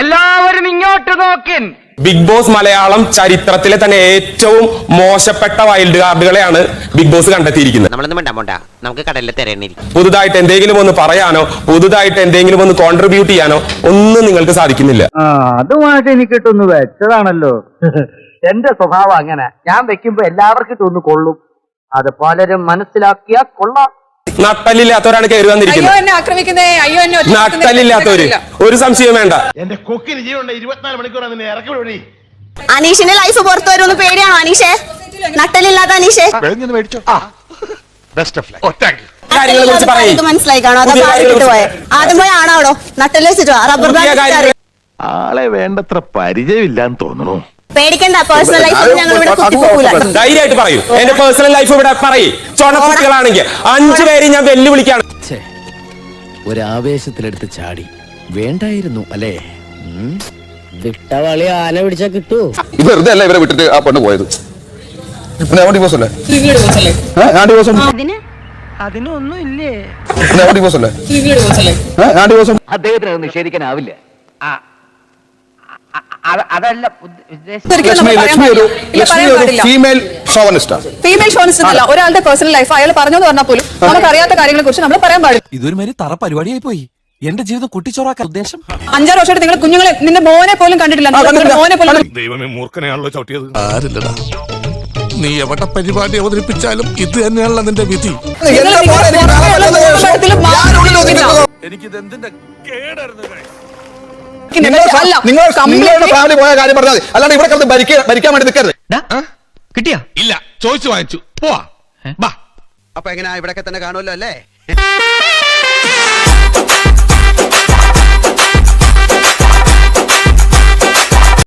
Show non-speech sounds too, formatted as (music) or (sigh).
എല്ലാവരും ഇങ്ങോട്ട് നോക്കിൻ. Big boss Malayalam ചരിത്രത്തിലെ തന്നെ ഏറ്റവും മോശപ്പെട്ട വൈൽഡ് കാർഡുകളെയാണ് ബിഗ് ബോസ് കണ്ടെത്തിയിരിക്കുന്നത്. നമ്മളൊന്നും വേണ്ട പോണ്ട. നമുക്ക് കടലിൽ തിരയണിരിക്കും പുതുതായിട്ട് എന്തെങ്കിലും ഒന്ന് പറയാനോ പുതുതായിട്ട് എന്തെങ്കിലും ഒന്ന് കോൺട്രിബ്യൂട്ട് ചെയ്യാനോ ഒന്നും നിങ്ങൾക്ക് സാധിക്കുന്നില്ല. ആ അതുമായിട്ട് എനിക്ക് വെച്ചതാണല്ലോ. (laughs) എന്റെ സ്വഭാവം അങ്ങനെ. ഞാൻ വെക്കുമ്പോ എല്ലാവർക്കും ഇട്ടൊന്ന് കൊള്ളും. അത് പലരും മനസ്സിലാക്കിയാ കൊള്ളാം. നട്ടലില്ലാത്തവരാണ് കയറി അയ്യോ വന്നിരിക്കുന്നത്. എന്നെ ആക്രമിക്കുന്നേ. അയ്യോ എന്നെ ഒറ്റപ്പെടുത്തുന്നേ, നട്ടലില്ലാത്തവര് ഒരു സംശയം വേണ്ട. എന്റെ കൊക്കിന് ഇരുപത്തിനാല് മണിക്കൂറാണ് ഇറക്കി വിടി അനീഷിന്റെ ലൈഫ് പുറത്തു വരുമെന്ന് പേടിയാണോ അനീഷേ? നട്ടലില്ലാത്ത അനീഷേ? പറയും. ഇത് മനസ്സിലായി കാണോ പോയെ? ആദ്യം പോയി നട്ടൽ വെച്ചിട്ടോ റബ്ബർ ബാൻഡ് ആളെ വേണ്ടത്ര പരിചയമില്ലാന്ന് തോന്നുന്നു. പേടിക്കണ്ട പേഴ്സണൽ ലൈഫ് ഞങ്ങൾ ഇവിടെ കുത്തിപ്പോകൂല ധൈര്യമായിട്ട് പറയൂ. എന്റെ പേഴ്സണൽ ലൈഫ് ഇവിടെ പറയും. ചുണക്കുട്ടികളാണെങ്കിൽ അഞ്ചു പേര് ഞാൻ വെല്ലുവിളിക്കാണ്. ഒരാവേശത്തിലെടുത്ത് ചാടി. വേണ്ടായിരുന്നു അല്ലേ? വിട്ടവളി ആന പിടിച്ചാ കിട്ടൂ. വെറുതെ അല്ല ഇവരെ വിട്ടിട്ട് ആ പെണ്ണ് പോയത്? അതിനൊന്നും ഇല്ലേ? അദ്ദേഹത്തിന് അത് നിഷേധിക്കാനാവില്ല അതല്ല ഒരിക്കലും ലക്ഷ്മി നമുക്ക് ലക്ഷ്മി ഒരു ഇല്ല, ലക്ഷ്മി പറയാൻ ഒരു പാടില്ല. ഫീമെയിൽ അല്ല ഒരാളുടെ പേഴ്സണൽ ലൈഫ് അയാൾ പറഞ്ഞു എന്ന് പറഞ്ഞാൽ പോലും നമുക്ക് അറിയാത്ത കാര്യങ്ങളെ കുറിച്ച് നമ്മൾ പറയാൻ പാടില്ല. ഇതൊരു മാതിരി തറ പരിപാടിയായി പോയി. എന്റെ ജീവിതം കുട്ടിച്ചോറാക്കാൻ ഉദ്ദേശം? അഞ്ചാറ് വർഷമായിട്ട് നിങ്ങൾ കുഞ്ഞുങ്ങളെ നിന്റെ മോനെ പോലും കണ്ടിട്ടില്ല. മോനെ പോലും ദൈവമേ മൂർഖനെയാണല്ലോ ചവിട്ടിയത്. ആരില്ലടാ. നീ എവിടെ പരിപാടി അവതരിപ്പിച്ചാലും ഇത് തന്നെയാണല്ലോ നിന്റെ വിധി. എനിക്കിത് എന്തിന്റെ പുറമേയുള്ള നിൽക്കുന്നുണ്ട് അല്ല നിങ്ങൾ നിങ്ങളുടെ ഫാമിലി പോയ കാര്യം പറഞ്ഞാൽ അല്ലാണ്ട് ഇവിടെ കിടന്ന് ഭരിക്കാൻ വേണ്ടി നിൽക്കരുത് കിട്ടിയാ? ഇല്ല ചോദിച്ചു വാങ്ങിച്ചു. പോവാ. അപ്പൊ എങ്ങനെയാ ഇവിടെ തന്നെ കാണുമല്ലോ അല്ലേ? (laughs)